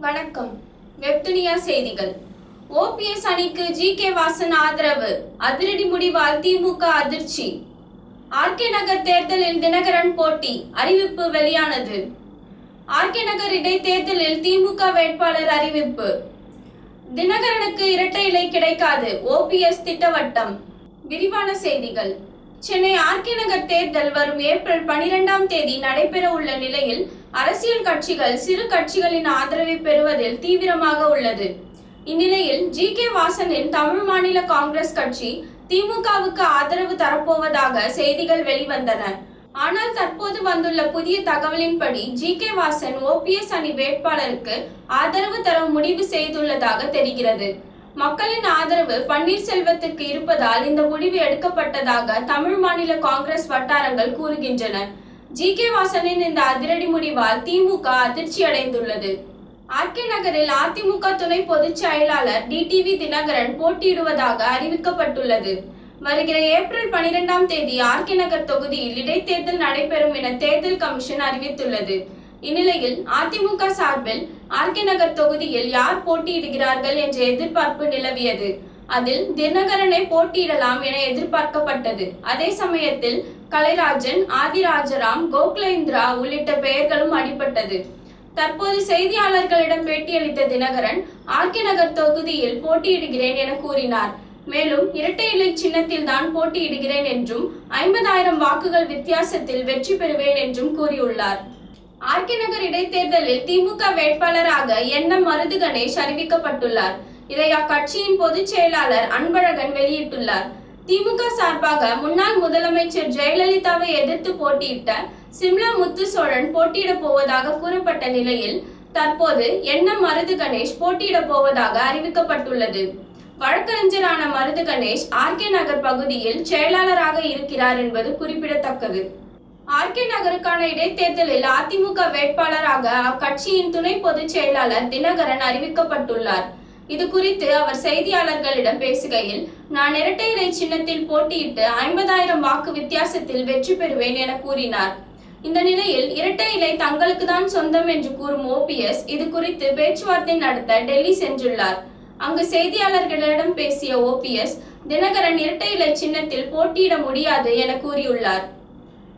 வணக்கம். வெப்துனியா செய்திகள். ஓபிஎஸ் அணிக்கு ஜி கே வாசன் ஆதரவு. அதிரடி முடிவால் திமுக அதிர்ச்சி. ஆர்கே நகர் தேர்தலில் தினகரன் போட்டி. அறிவிப்பு வெளியானது. ஆர்கே நகர் இடைத்தேர்தலில் திமுக வேட்பாளர் அறிவிப்பு. தினகரனுக்கு இரட்டை இலை கிடைக்காது. ஓபிஎஸ் திட்டவட்டம். விரிவான செய்திகள். சென்னை ஆர்கே நகர் தேர்தல் வரும் ஏப்ரல் பனிரெண்டாம் தேதி நடைபெற உள்ள நிலையில் அரசியல் கட்சிகள் சிறு கட்சிகளின் ஆதரவை பெறுவதில் தீவிரமாக உள்ளது. இந்நிலையில் ஜி கே வாசனின் தமிழ் மாநில காங்கிரஸ் கட்சி திமுகவுக்கு ஆதரவு தரப்போவதாக செய்திகள் வெளிவந்தன. ஆனால் தற்போது வந்துள்ள புதிய தகவலின்படி ஜி கே வாசன் ஓபிஎஸ் அணி வேட்பாளருக்கு ஆதரவு தர முடிவு செய்துள்ளதாக தெரிகிறது. மக்களின் ஆதரவு பன்னீர்செல்வத்துக்கு இருப்பதால் இந்த முடிவு எடுக்கப்பட்டதாக தமிழ் மாநில காங்கிரஸ் வட்டாரங்கள் கூறுகின்றன. ஜி. கே. வாசனின் இந்த அதிரடி முடிவால் திமுக அதிர்ச்சி அடைந்துள்ளது ஆர்கே நகரில் அதிமுக துணை பொதுச் செயலாளர் டிடிவி தினகரன் போட்டியிடுவதாக அறிவிக்கப்பட்டுள்ளது. வருகிற ஏப்ரல் பனிரெண்டாம் தேதி ஆர்கே நகர் தொகுதியில் இடைத்தேர்தல் நடைபெறும் என தேர்தல் கமிஷன் அறிவித்துள்ளது. இந்நிலையில் அதிமுக சார்பில் ஆர்கே நகர் தொகுதியில் யார் போட்டியிடுகிறார்கள் என்ற எதிர்பார்ப்பு நிலவியது. அதில் தினகரனை போட்டியிடலாம் என எதிர்பார்க்கப்பட்டது. அதே சமயத்தில் கலைராஜன் ஆதிராஜராம் கோகுலேந்திரா உள்ளிட்ட பெயர்களும் அடிபட்டது. தற்போது செய்தியாளர்களிடம் பேட்டியளித்த தினகரன் ஆர்கே நகர் தொகுதியில் போட்டியிடுகிறேன் என கூறினார். மேலும் இரட்டை இலை சின்னத்தில் தான் போட்டியிடுகிறேன் என்றும் ஐம்பதாயிரம் வாக்குகள் வித்தியாசத்தில் வெற்றி பெறுவேன் என்றும் கூறியுள்ளார். ஆர்கே நகர் இடைத்தேர்தலில் திமுக வேட்பாளராக என் எம் மருது கணேஷ் அறிவிக்கப்பட்டுள்ளார். இதை அக்கட்சியின் பொதுச் செயலாளர் அன்பழகன் வெளியிட்டுள்ளார். திமுக சார்பாக முன்னாள் முதலமைச்சர் ஜெயலலிதாவை எதிர்த்து போட்டியிட்ட சிம்லா முத்து சோழன் போட்டியிடப் போவதாக கூறப்பட்ட நிலையில் தற்போது என் எம் மருது கணேஷ் போட்டியிடப் போவதாக அறிவிக்கப்பட்டுள்ளது. வழக்கறிஞரான மருது கணேஷ் ஆர்கே நகர் பகுதியில் செயலாளராக இருக்கிறார் என்பது குறிப்பிடத்தக்கது. ஆர்கே நகருக்கான இடைத்தேர்தலில் அதிமுக வேட்பாளராக அக்கட்சியின் துணை பொதுச் செயலாளர் தினகரன் அறிவிக்கப்பட்டுள்ளார். இது குறித்து அவர் செய்தியாளர்களிடம் பேசுகையில் நான் இரட்டை இலை சின்னத்தில் போட்டியிட்டு ஐம்பதாயிரம் வாக்கு வித்தியாசத்தில் வெற்றி பெறுவேன் என கூறினார். இந்த நிலையில் இரட்டை இலை தங்களுக்கு தான் சொந்தம் என்று கூறும் ஓபிஎஸ் இது குறித்து பேச்சுவார்த்தை நடத்த டெல்லி சென்றுள்ளார். அங்கு செய்தியாளர்களிடம் பேசிய ஓபிஎஸ் தினகரன் இரட்டை இலை சின்னத்தில் போட்டியிட முடியாது என கூறியுள்ளார்.